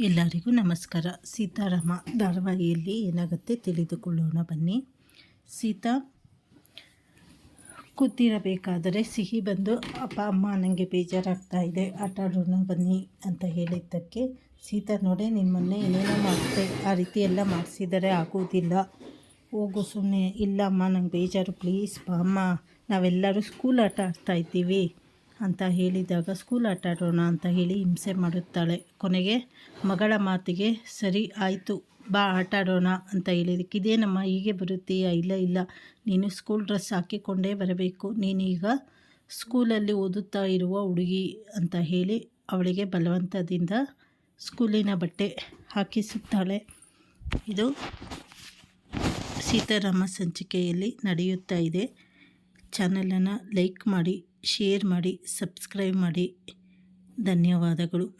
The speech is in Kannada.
ಎಲ್ಲರಿಗೂ ನಮಸ್ಕಾರ. ಸೀತಾರಾಮ ಧಾರಾವಾಹಿಯಲ್ಲಿ ಏನಾಗುತ್ತೆ ತಿಳಿದುಕೊಳ್ಳೋಣ ಬನ್ನಿ. ಸೀತಾ, ಕೂತಿರಬೇಕಾದರೆ ಸಿಹಿ ಬಂದು, ಅಪ್ಪ, ಅಮ್ಮ ನನಗೆ ಬೇಜಾರಾಗ್ತಾ ಇದೆ, ಆಟ ಆಡೋಣ ಬನ್ನಿ ಅಂತ ಹೇಳಿದ್ದಕ್ಕೆ ಸೀತಾ, ನೋಡೆ, ನಿಮ್ಮನ್ನೇ ಮೊನ್ನೆ ಏನೇನೋ ಮಾಡಿದೆ ಆ ರೀತಿ ಎಲ್ಲ ಮಾಡಿಸಿದರೆ ಆಗೋದಿಲ್ಲ. ಹೋಗು ಸುಮ್ಮನೆ ಇಲ್ಲ ಅಮ್ಮ ನಂಗೆ ಬೇಜಾರು. ಪ್ಲೀಸ್ ಬಾ, ಅಮ್ಮ. ನಾವೆಲ್ಲರೂ ಸ್ಕೂಲ್ ಆಟ ಆಡ್ತಾ ಇದ್ದೀವಿ. ಅಂತ ಹೇಳಿದಾಗ ಸ್ಕೂಲ್ ಆಟ ಆಡೋಣ ಅಂತ ಹೇಳಿ ಹಿಂಸೆ ಮಾಡುತ್ತಾಳೆ. ಕೊನೆಗೆ ಮಗಳ ಮಾತಿಗೆ, ಸರಿ, ಆಯಿತು, ಬಾ, ಆಟ ಆಡೋಣ ಅಂತ ಹೇಳಿದಕ್ಕೆ, ಇದೇನಮ್ಮ, ಹೀಗೆ ಬರುತ್ತೀಯಾ? ಇಲ್ಲ ಇಲ್ಲ, ನೀನು ಸ್ಕೂಲ್ ಡ್ರೆಸ್ ಹಾಕಿಕೊಂಡೇ ಬರಬೇಕು. ನೀನೀಗ ಸ್ಕೂಲಲ್ಲಿ ಓದುತ್ತಾ ಇರುವ ಹುಡುಗಿ ಅಂತ ಹೇಳಿ ಅವಳಿಗೆ ಬಲವಂತದಿಂದ ಸ್ಕೂಲಿನ ಬಟ್ಟೆ ಹಾಕಿಸುತ್ತಾಳೆ. ಇದು ಸೀತಾರಾಮ ಸಂಚಿಕೆಯಲ್ಲಿ ನಡೆಯುತ್ತಾ ಇದೆ. ಚಾನಲನ್ನು ಲೈಕ್ ಮಾಡಿ ಶೇರ್ ಮಾಡಿ ಸಬ್ಸ್ಕ್ರೈಬ್ ಮಾಡಿ. ಧನ್ಯವಾದಗಳು.